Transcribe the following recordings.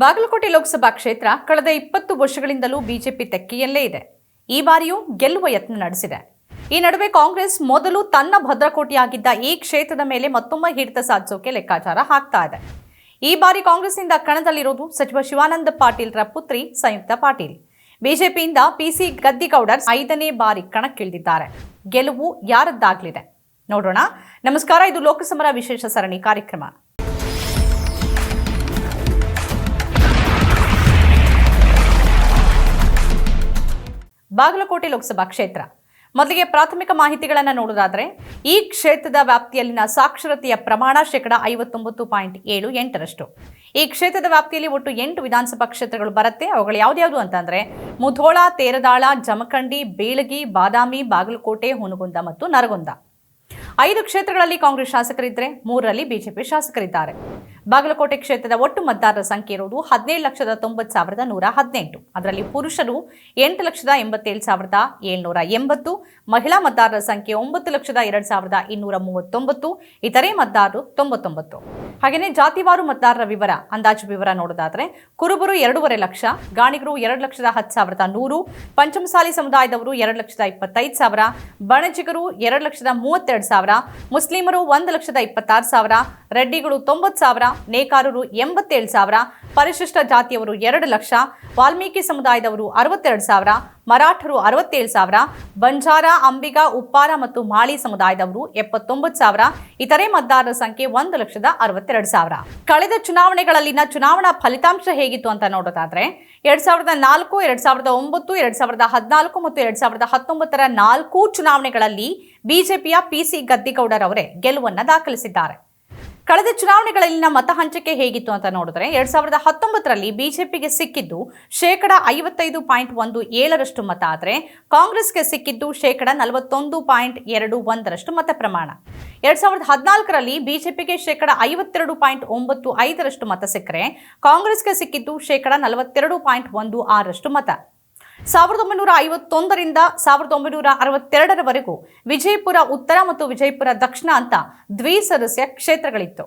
ಬಾಗಲಕೋಟೆ ಲೋಕಸಭಾ ಕ್ಷೇತ್ರ ಕಳೆದ ಇಪ್ಪತ್ತು ವರ್ಷಗಳಿಂದಲೂ ಬಿಜೆಪಿ ತೆಕ್ಕೆಯಲ್ಲೇ ಇದೆ. ಈ ಬಾರಿಯೂ ಗೆಲ್ಲುವ ಯತ್ನ ನಡೆಸಿದೆ. ಈ ನಡುವೆ ಕಾಂಗ್ರೆಸ್ ಮೊದಲು ತನ್ನ ಭದ್ರಕೋಟೆಯಾಗಿದ್ದ ಈ ಕ್ಷೇತ್ರದ ಮೇಲೆ ಮತ್ತೊಮ್ಮೆ ಹಿಡಿತ ಸಾಧಿಸೋಕೆ ಲೆಕ್ಕಾಚಾರ ಹಾಕ್ತಾ ಇದೆ. ಈ ಬಾರಿ ಕಾಂಗ್ರೆಸ್ನಿಂದ ಕಣದಲ್ಲಿರೋದು ಸಚಿವ ಶಿವಾನಂದ ಪಾಟೀಲ್ರ ಪುತ್ರಿ ಸಂಯುಕ್ತ ಪಾಟೀಲ್. ಬಿಜೆಪಿಯಿಂದ ಪಿಸಿ ಗದ್ದಿಗೌಡರ್ ಐದನೇ ಬಾರಿ ಕಣಕ್ಕಿಳಿದಿದ್ದಾರೆ. ಗೆಲುವು ಯಾರದ್ದಾಗಲಿದೆ? ನೋಡೋಣ. ನಮಸ್ಕಾರ, ಇದು ಲೋಕಸಮರ ವಿಶೇಷ ಸರಣಿ ಕಾರ್ಯಕ್ರಮ. ಬಾಗಲಕೋಟೆ ಲೋಕಸಭಾ ಕ್ಷೇತ್ರ. ಮೊದಲಿಗೆ ಪ್ರಾಥಮಿಕ ಮಾಹಿತಿಗಳನ್ನು ನೋಡೋದಾದರೆ ಈ ಕ್ಷೇತ್ರದ ವ್ಯಾಪ್ತಿಯಲ್ಲಿನ ಸಾಕ್ಷರತೆಯ ಪ್ರಮಾಣ ಶೇಕಡ ಐವತ್ತೊಂಬತ್ತು ಪಾಯಿಂಟ್ ಏಳು ಎಂಟರಷ್ಟು. ಈ ಕ್ಷೇತ್ರದ ವ್ಯಾಪ್ತಿಯಲ್ಲಿ ಒಟ್ಟು ಎಂಟು ವಿಧಾನಸಭಾ ಕ್ಷೇತ್ರಗಳು ಬರುತ್ತೆ. ಅವುಗಳು ಯಾವ್ದ್ಯಾವುದು ಅಂತಂದ್ರೆ, ಮುಧೋಳ, ತೇರದಾಳ, ಜಮಖಂಡಿ ಬೇಳಗಿ ಬಾದಾಮಿ, ಬಾಗಲಕೋಟೆ, ಹುನಗುಂದ ಮತ್ತು ನರಗುಂದ. ಐದು ಕ್ಷೇತ್ರಗಳಲ್ಲಿ ಕಾಂಗ್ರೆಸ್ ಶಾಸಕರಿದ್ದರೆ ಮೂರರಲ್ಲಿ ಬಿಜೆಪಿ ಶಾಸಕರಿದ್ದಾರೆ. ಬಾಗಲಕೋಟೆ ಕ್ಷೇತ್ರದ ಒಟ್ಟು ಮತದಾರರ ಸಂಖ್ಯೆ ಇರುವುದು ಹದಿನೇಳು ಲಕ್ಷದ ತೊಂಬತ್ತು ಸಾವಿರದ ನೂರ ಹದಿನೆಂಟು. ಅದರಲ್ಲಿ ಪುರುಷರು ಎಂಟು ಲಕ್ಷದ ಎಂಬತ್ತೇಳು ಸಾವಿರದ ಏಳ್ನೂರ ಎಂಬತ್ತು, ಮಹಿಳಾ ಮತದಾರರ ಸಂಖ್ಯೆ ಒಂಬತ್ತು ಲಕ್ಷದ ಎರಡು ಸಾವಿರದ ಇನ್ನೂರ ಮೂವತ್ತೊಂಬತ್ತು, ಇತರೆ ಮತದಾರರು ತೊಂಬತ್ತೊಂಬತ್ತು. ಹಾಗೆಯೇ ಜಾತಿವಾರು ಮತದಾರರ ವಿವರ, ಅಂದಾಜು ವಿವರ ನೋಡೋದಾದ್ರೆ, ಕುರುಬರು ಎರಡೂವರೆ ಲಕ್ಷ, ಗಾಣಿಗರು ಎರಡು ಲಕ್ಷದ ಹತ್ತು ಸಾವಿರದ ನೂರು, ಪಂಚಮಸಾಲಿ ಸಮುದಾಯದವರು ಎರಡು ಲಕ್ಷದ ಇಪ್ಪತ್ತೈದು ಸಾವಿರ, ಬಣಜಿಗರು ಎರಡು ಲಕ್ಷದ ಮೂವತ್ತೆರಡು ಸಾವಿರ, ಮುಸ್ಲಿಮರು ಒಂದು ಲಕ್ಷದ ಇಪ್ಪತ್ತಾರು ಸಾವಿರ, ರೆಡ್ಡಿಗಳು ತೊಂಬತ್ತು ಸಾವಿರ, ನೇಕಾರರು ಎಂಬತ್ತೇಳು ಸಾವಿರ, ಪರಿಶಿಷ್ಟ ಜಾತಿಯವರು ಎರಡು ಲಕ್ಷ, ವಾಲ್ಮೀಕಿ ಸಮುದಾಯದವರು ಅರವತ್ತೆರಡು ಸಾವಿರ, ಮರಾಠರು ಅರವತ್ತೇಳು ಸಾವಿರ, ಬಂಜಾರ, ಅಂಬಿಗ, ಉಪ್ಪಾರ ಮತ್ತು ಮಾಳಿ ಸಮುದಾಯದವರು ಎಪ್ಪತ್ತೊಂಬತ್ತು ಸಾವಿರ, ಇತರೆ ಮತದಾರರ ಸಂಖ್ಯೆ ಒಂದು ಲಕ್ಷದ ಅರವತ್ತೆರಡು ಸಾವಿರ. ಕಳೆದ ಚುನಾವಣೆಗಳಲ್ಲಿನ ಚುನಾವಣಾ ಫಲಿತಾಂಶ ಹೇಗಿತ್ತು ಅಂತ ನೋಡೋದಾದ್ರೆ, ಎರಡ್ ಸಾವಿರದ ನಾಲ್ಕು, ಎರಡ್ ಸಾವಿರದ ಒಂಬತ್ತು, ಎರಡ್ ಸಾವಿರದ ಹದಿನಾಲ್ಕು ಮತ್ತು ಎರಡ್ ಸಾವಿರದ ಹತ್ತೊಂಬತ್ತರ ನಾಲ್ಕು ಚುನಾವಣೆಗಳಲ್ಲಿ ಬಿಜೆಪಿಯ ಪಿಸಿ ಗದ್ದಿಗೌಡರ್ ಅವರೇ ಗೆಲುವನ್ನ ದಾಖಲಿಸಿದ್ದಾರೆ. ಕಳೆದ ಚುನಾವಣೆಗಳಲ್ಲಿನ ಮತ ಹಂಚಿಕೆ ಹೇಗಿತ್ತು ಅಂತ ನೋಡಿದ್ರೆ ಎರಡ್ ಸಾವಿರದ ಹತ್ತೊಂಬತ್ತರಲ್ಲಿ ಬಿಜೆಪಿಗೆ ಸಿಕ್ಕಿದ್ದು ಶೇಕಡ ಐವತ್ತೈದು ಪಾಯಿಂಟ್ ಒಂದು ಏಳರಷ್ಟು ಮತ. ಆದರೆ ಕಾಂಗ್ರೆಸ್ಗೆ ಸಿಕ್ಕಿದ್ದು ಶೇಕಡ ನಲವತ್ತೊಂದು ಪಾಯಿಂಟ್ ಎರಡು ಒಂದರಷ್ಟು ಮತ ಪ್ರಮಾಣ. ಎರಡ್ ಸಾವಿರದ ಹದಿನಾಲ್ಕರಲ್ಲಿ ಬಿಜೆಪಿಗೆ ಶೇಕಡ ಐವತ್ತೆರಡು ಪಾಯಿಂಟ್ ಒಂಬತ್ತು ಐದರಷ್ಟು ಮತ ಸಿಕ್ಕರೆ ಕಾಂಗ್ರೆಸ್ಗೆ ಸಿಕ್ಕಿದ್ದು ಶೇಕಡ ನಲವತ್ತೆರಡು ಪಾಯಿಂಟ್ ಒಂದು ಆರರಷ್ಟು ಮತ. ಸಾವಿರದ ಒಂಬೈನೂರ ಐವತ್ತೊಂದರಿಂದ ಸಾವಿರದ ಒಂಬೈನೂರ ಅರವತ್ತೆರಡರವರೆಗೂ ವಿಜಯಪುರ ಉತ್ತರ ಮತ್ತು ವಿಜಯಪುರ ದಕ್ಷಿಣ ಅಂತ ದ್ವಿಸದಸ್ಯ ಕ್ಷೇತ್ರಗಳಿತ್ತು.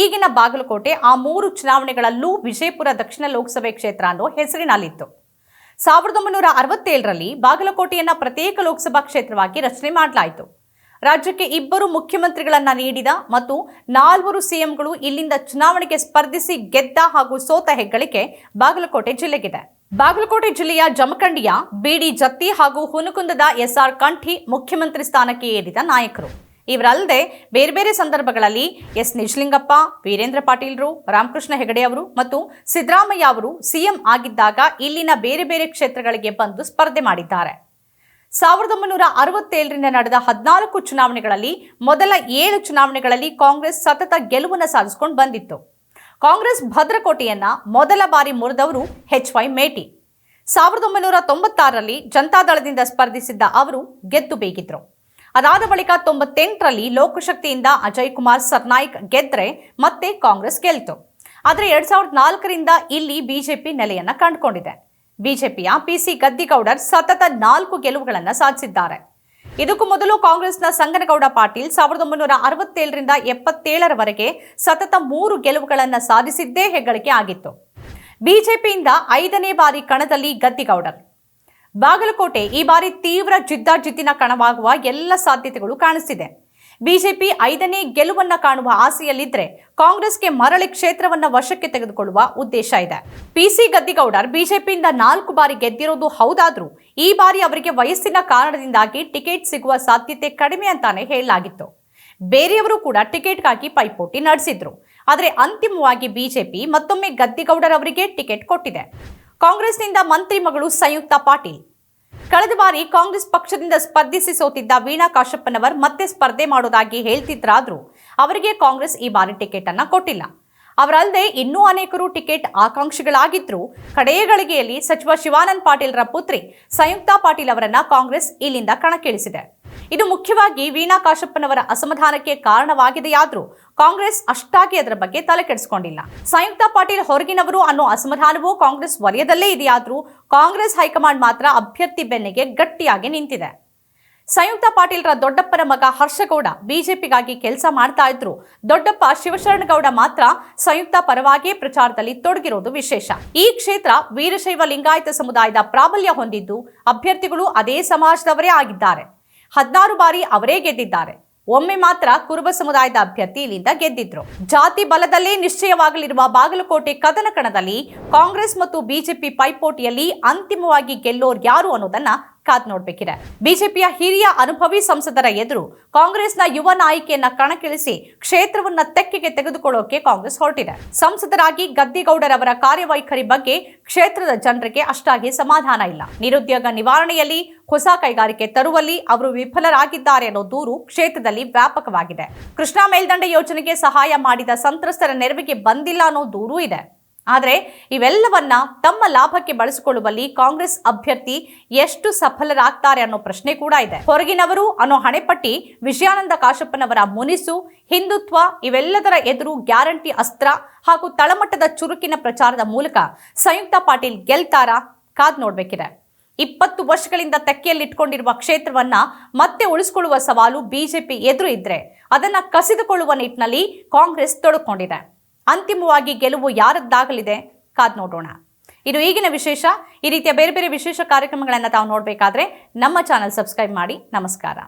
ಈಗಿನ ಬಾಗಲಕೋಟೆ ಆ ಮೂರು ಚುನಾವಣೆಗಳಲ್ಲೂ ವಿಜಯಪುರ ದಕ್ಷಿಣ ಲೋಕಸಭೆ ಕ್ಷೇತ್ರ ಅನ್ನೋ ಹೆಸರಿನಲ್ಲಿತ್ತು. ಸಾವಿರದ ಒಂಬೈನೂರ ಅರವತ್ತೇಳರಲ್ಲಿ ಬಾಗಲಕೋಟೆಯನ್ನು ಪ್ರತ್ಯೇಕ ಲೋಕಸಭಾ ಕ್ಷೇತ್ರವಾಗಿ ರಚನೆ ಮಾಡಲಾಯಿತು. ರಾಜ್ಯಕ್ಕೆ ಇಬ್ಬರು ಮುಖ್ಯಮಂತ್ರಿಗಳನ್ನು ನೀಡಿದ ಮತ್ತು ನಾಲ್ವರು ಸಿಎಂಗಳು ಇಲ್ಲಿಂದ ಚುನಾವಣೆಗೆ ಸ್ಪರ್ಧಿಸಿ ಗೆದ್ದ ಹಾಗೂ ಸೋತ ಹೆಗ್ಗಳಿಕೆ ಬಾಗಲಕೋಟೆ ಜಿಲ್ಲೆಗಿದೆ. ಬಾಗಲಕೋಟೆ ಜಿಲ್ಲೆಯ ಜಮಖಂಡಿಯ ಬಿಡಿ ಜತ್ತಿ ಹಾಗೂ ಹುನಕುಂದದ ಎಸ್ಆರ್ ಕಂಠಿ ಮುಖ್ಯಮಂತ್ರಿ ಸ್ಥಾನಕ್ಕೆ ಏರಿದ ನಾಯಕರು. ಇವರಲ್ಲದೆ ಬೇರೆ ಬೇರೆ ಸಂದರ್ಭಗಳಲ್ಲಿ ಎಸ್ ನಿಜಲಿಂಗಪ್ಪ, ವೀರೇಂದ್ರ ಪಾಟೀಲ್ರು, ರಾಮಕೃಷ್ಣ ಹೆಗಡೆ ಅವರು ಮತ್ತು ಸಿದ್ದರಾಮಯ್ಯ ಅವರು ಸಿಎಂ ಆಗಿದ್ದಾಗ ಇಲ್ಲಿನ ಬೇರೆ ಬೇರೆ ಕ್ಷೇತ್ರಗಳಿಗೆ ಬಂದು ಸ್ಪರ್ಧೆ ಮಾಡಿದ್ದಾರೆ. ಸಾವಿರದ ಒಂಬೈನೂರ ಅರವತ್ತೇಳರಿಂದ ನಡೆದ ಹದಿನಾಲ್ಕು ಚುನಾವಣೆಗಳಲ್ಲಿ ಮೊದಲ ಏಳು ಚುನಾವಣೆಗಳಲ್ಲಿ ಕಾಂಗ್ರೆಸ್ ಸತತ ಗೆಲುವನ್ನು ಸಾಧಿಸಿಕೊಂಡು ಬಂದಿತ್ತು. ಕಾಂಗ್ರೆಸ್ ಭದ್ರಕೋಟೆಯನ್ನ ಮೊದಲ ಬಾರಿ ಮುರಿದವರು ಎಚ್ ವೈ ಮೇಟಿ. ಸಾವಿರದ ಒಂಬೈನೂರ ತೊಂಬತ್ತಾರರಲ್ಲಿ ಜನತಾದಳದಿಂದ ಸ್ಪರ್ಧಿಸಿದ್ದ ಅವರು ಗೆದ್ದು ಬೇಗಿದ್ರು ಅದಾದ ಬಳಿಕ ತೊಂಬತ್ತೆಂಟರಲ್ಲಿ ಲೋಕಶಕ್ತಿಯಿಂದ ಅಜಯ್ ಕುಮಾರ್ ಸರ್ನಾಯ್ಕ್ ಗೆದ್ರೆ ಮತ್ತೆ ಕಾಂಗ್ರೆಸ್ ಗೆಲ್ತು. ಆದರೆ ಎರಡ್ ಸಾವಿರದ ನಾಲ್ಕರಿಂದ ಇಲ್ಲಿ ಬಿಜೆಪಿ ನೆಲೆಯನ್ನ ಕಂಡುಕೊಂಡಿದೆ. ಬಿಜೆಪಿಯ ಪಿಸಿ ಗದ್ದಿಗೌಡರ್ ಸತತ ನಾಲ್ಕು ಗೆಲುವುಗಳನ್ನು ಸಾಧಿಸಿದ್ದಾರೆ. ಇದಕ್ಕೂ ಮೊದಲು ಕಾಂಗ್ರೆಸ್ನ ಸಂಗನಗೌಡ ಪಾಟೀಲ್ ಸಾವಿರದ ಒಂಬೈನೂರ ಅರವತ್ತೇಳರಿಂದ ಎಪ್ಪತ್ತೇಳರವರೆಗೆ ಸತತ ಮೂರು ಗೆಲುವುಗಳನ್ನು ಸಾಧಿಸಿದ್ದೇ ಹೆಗ್ಗಳಿಕೆ ಆಗಿತ್ತು. ಬಿಜೆಪಿಯಿಂದ ಐದನೇ ಬಾರಿ ಕಣದಲ್ಲಿ ಗದ್ದಿಗೌಡರ್. ಬಾಗಲಕೋಟೆ ಈ ಬಾರಿ ತೀವ್ರ ಜಿದ್ದಾಜಿದ್ದಿನ ಕಣವಾಗುವ ಎಲ್ಲ ಸಾಧ್ಯತೆಗಳು ಕಾಣಿಸ್ತಿದೆ. ಬಿಜೆಪಿ ಐದನೇ ಗೆಲುವನ್ನ ಕಾಣುವ ಆಸೆಯಲ್ಲಿದ್ದರೆ ಕಾಂಗ್ರೆಸ್ಗೆ ಮರಳಿ ಕ್ಷೇತ್ರವನ್ನ ವಶಕ್ಕೆ ತೆಗೆದುಕೊಳ್ಳುವ ಉದ್ದೇಶ ಇದೆ. ಪಿಸಿ ಗದ್ದಿಗೌಡರ್ ಬಿಜೆಪಿಯಿಂದ ನಾಲ್ಕು ಬಾರಿ ಗೆದ್ದಿರೋದು ಹೌದಾದ್ರೂ ಈ ಬಾರಿ ಅವರಿಗೆ ವಯಸ್ಸಿನ ಕಾರಣದಿಂದಾಗಿ ಟಿಕೆಟ್ ಸಿಗುವ ಸಾಧ್ಯತೆ ಕಡಿಮೆ ಅಂತಾನೆ ಹೇಳಲಾಗಿತ್ತು. ಬೇರೆಯವರು ಕೂಡ ಟಿಕೆಟ್ಗಾಗಿ ಪೈಪೋಟಿ ನಡೆಸಿದ್ರು. ಆದರೆ ಅಂತಿಮವಾಗಿ ಬಿಜೆಪಿ ಮತ್ತೊಮ್ಮೆ ಗದ್ದಿಗೌಡರ್ ಅವರಿಗೆ ಟಿಕೆಟ್ ಕೊಟ್ಟಿದೆ. ಕಾಂಗ್ರೆಸ್ನಿಂದ ಮಂತ್ರಿ ಮಗಳು ಸಂಯುಕ್ತ ಪಾಟೀಲ್ ಕಳೆದ ಬಾರಿ ಕಾಂಗ್ರೆಸ್ ಪಕ್ಷದಿಂದ ಸ್ಪರ್ಧಿಸಿ ಸೋತಿದ್ದ ವೀಣಾ ಕಾಶಪ್ಪನವರ್ ಮತ್ತೆ ಸ್ಪರ್ಧೆ ಮಾಡೋದಾಗಿ ಹೇಳ್ತಿದ್ರಾದ್ರೂ ಅವರಿಗೆ ಕಾಂಗ್ರೆಸ್ ಈ ಬಾರಿ ಟಿಕೆಟ್ ಅನ್ನ ಕೊಟ್ಟಿಲ್ಲ. ಅವರಲ್ಲದೆ ಇನ್ನೂ ಅನೇಕರು ಟಿಕೆಟ್ ಆಕಾಂಕ್ಷಿಗಳಾಗಿದ್ರು. ಕಡೆಯ ಗಳಿಗೆಯಲ್ಲಿ ಸಚಿವ ಶಿವಾನಂದ್ ಪಾಟೀಲ್ರ ಪುತ್ರಿ ಸಂಯುಕ್ತಾ ಪಾಟೀಲ್ ಅವರನ್ನ ಕಾಂಗ್ರೆಸ್ ಇಲ್ಲಿಂದ ಕಣಕ್ಕಿಳಿಸಿದೆ. ಇದು ಮುಖ್ಯವಾಗಿ ವೀಣಾ ಕಾಶಪ್ಪನವರ ಅಸಮಾಧಾನಕ್ಕೆ ಕಾರಣವಾಗಿದೆಯಾದರೂ ಕಾಂಗ್ರೆಸ್ ಅಷ್ಟಾಗಿ ಅದರ ಬಗ್ಗೆ ತಲೆ ಕೆಡಿಸಿಕೊಂಡಿಲ್ಲ. ಸಂಯುಕ್ತ ಪಾಟೀಲ್ ಹೊರಗಿನವರು ಅನ್ನೋ ಅಸಮಾಧಾನವೂ ಕಾಂಗ್ರೆಸ್ ವಲಯದಲ್ಲೇ ಇದೆಯಾದರೂ ಕಾಂಗ್ರೆಸ್ ಹೈಕಮಾಂಡ್ ಮಾತ್ರ ಅಭ್ಯರ್ಥಿ ಬೆನ್ನಿಗೆ ಗಟ್ಟಿಯಾಗಿ ನಿಂತಿದೆ. ಸಂಯುಕ್ತ ಪಾಟೀಲ್ರ ದೊಡ್ಡಪ್ಪನ ಮಗ ಹರ್ಷಗೌಡ ಬಿಜೆಪಿಗಾಗಿ ಕೆಲಸ ಮಾಡ್ತಾ ಇದ್ರು. ದೊಡ್ಡಪ್ಪ ಶಿವಶರಣಗೌಡ ಮಾತ್ರ ಸಂಯುಕ್ತ ಪರವಾಗಿಯೇ ಪ್ರಚಾರದಲ್ಲಿ ತೊಡಗಿರೋದು ವಿಶೇಷ. ಈ ಕ್ಷೇತ್ರ ವೀರಶೈವ ಲಿಂಗಾಯತ ಸಮುದಾಯದ ಪ್ರಾಬಲ್ಯ ಹೊಂದಿದ್ದು ಅಭ್ಯರ್ಥಿಗಳು ಅದೇ ಸಮಾಜದವರೇ ಆಗಿದ್ದಾರೆ. ಹದಿನಾರು ಬಾರಿ ಅವರೇ ಗೆದ್ದಿದ್ದಾರೆ. ಒಮ್ಮೆ ಮಾತ್ರ ಕುರುಬ ಸಮುದಾಯದ ಅಭ್ಯರ್ಥಿ ಇಲ್ಲಿಂದ ಗೆದ್ದಿದ್ರು. ಜಾತಿ ಬಲದಲ್ಲೇ ನಿಶ್ಚಯವಾಗಲಿರುವ ಬಾಗಲಕೋಟೆ ಕದನ ಕಣದಲ್ಲಿ ಕಾಂಗ್ರೆಸ್ ಮತ್ತು ಬಿಜೆಪಿ ಪೈಪೋಟಿಯಲ್ಲಿ ಅಂತಿಮವಾಗಿ ಗೆಲ್ಲೋರ್ ಯಾರು ಅನ್ನೋದನ್ನ ಕಾದ್ ನೋಡ್ಬೇಕಿದೆ. ಬಿಜೆಪಿಯ ಹಿರಿಯ ಅನುಭವಿ ಸಂಸದರ ಎದುರು ಕಾಂಗ್ರೆಸ್ನ ಯುವ ನಾಯಕಿಯನ್ನ ಕಣಕ್ಕಿಳಿಸಿ ಕ್ಷೇತ್ರವನ್ನ ತೆಕ್ಕೆಗೆ ತೆಗೆದುಕೊಳ್ಳೋಕೆ ಕಾಂಗ್ರೆಸ್ ಹೊರಟಿದೆ. ಸಂಸದರಾಗಿ ಗದ್ದಿಗೌಡರವರ ಕಾರ್ಯವೈಖರಿ ಬಗ್ಗೆ ಕ್ಷೇತ್ರದ ಜನರಿಗೆ ಅಷ್ಟಾಗಿ ಸಮಾಧಾನ ಇಲ್ಲ. ನಿರುದ್ಯೋಗ ನಿವಾರಣೆಯಲ್ಲಿ ಹೊಸ ಕೈಗಾರಿಕೆ ತರುವಲ್ಲಿ ಅವರು ವಿಫಲರಾಗಿದ್ದಾರೆ ಅನ್ನೋ ದೂರು ಕ್ಷೇತ್ರದಲ್ಲಿ ವ್ಯಾಪಕವಾಗಿದೆ. ಕೃಷ್ಣಾ ಮೇಲ್ದಂಡೆ ಯೋಜನೆಗೆ ಸಹಾಯ ಮಾಡಿದ ಸಂತ್ರಸ್ತರ ನೆರವಿಗೆ ಬಂದಿಲ್ಲ ಅನ್ನೋ ದೂರು ಇದೆ. ಆದರೆ ಇವೆಲ್ಲವನ್ನ ತಮ್ಮ ಲಾಭಕ್ಕೆ ಬಳಸಿಕೊಳ್ಳುವಲ್ಲಿ ಕಾಂಗ್ರೆಸ್ ಅಭ್ಯರ್ಥಿ ಎಷ್ಟು ಸಫಲರಾಗ್ತಾರೆ ಅನ್ನೋ ಪ್ರಶ್ನೆ ಕೂಡ ಇದೆ. ಹೊರಗಿನವರು ಅನ್ನೋ ಹಣೆಪಟ್ಟಿ ವಿಜಯಾನಂದ ಕಾಶಪ್ಪನವರ ಮುನಿಸು, ಹಿಂದುತ್ವ ಇವೆಲ್ಲದರ ಎದುರು ಗ್ಯಾರಂಟಿ ಅಸ್ತ್ರ ಹಾಗೂ ತಳಮಟ್ಟದ ಚುರುಕಿನ ಪ್ರಚಾರದ ಮೂಲಕ ಸಂಯುಕ್ತ ಪಾಟೀಲ್ ಗೆಲ್ತಾರಾ ಕಾದ್ ನೋಡ್ಬೇಕಿದೆ. ಇಪ್ಪತ್ತು ವರ್ಷಗಳಿಂದ ತೆಕ್ಕೆಯಲ್ಲಿಟ್ಕೊಂಡಿರುವ ಕ್ಷೇತ್ರವನ್ನ ಮತ್ತೆ ಉಳಿಸಿಕೊಳ್ಳುವ ಸವಾಲು ಬಿಜೆಪಿ ಎದುರು ಇದ್ರೆ ಅದನ್ನ ಕಸಿದುಕೊಳ್ಳುವ ನಿಟ್ಟಿನಲ್ಲಿ ಕಾಂಗ್ರೆಸ್ ತೊಡಕೊಂಡಿದೆ. ಅಂತಿಮವಾಗಿ ಗೆಲುವು ಯಾರದ್ದಾಗಲಿದೆ ಕಾದ್ ನೋಡೋಣ. ಇದು ಈಗಿನ ವಿಶೇಷ, ಈ ರೀತಿಯ ಬೇರೆ ಬೇರೆ ವಿಶೇಷ ಕಾರ್ಯಕ್ರಮಗಳನ್ನು ತಾವು ನೋಡಬೇಕಾದ್ರೆ ನಮ್ಮ ಚಾನಲ್ ಸಬ್ಸ್ಕ್ರೈಬ್ ಮಾಡಿ. ನಮಸ್ಕಾರ.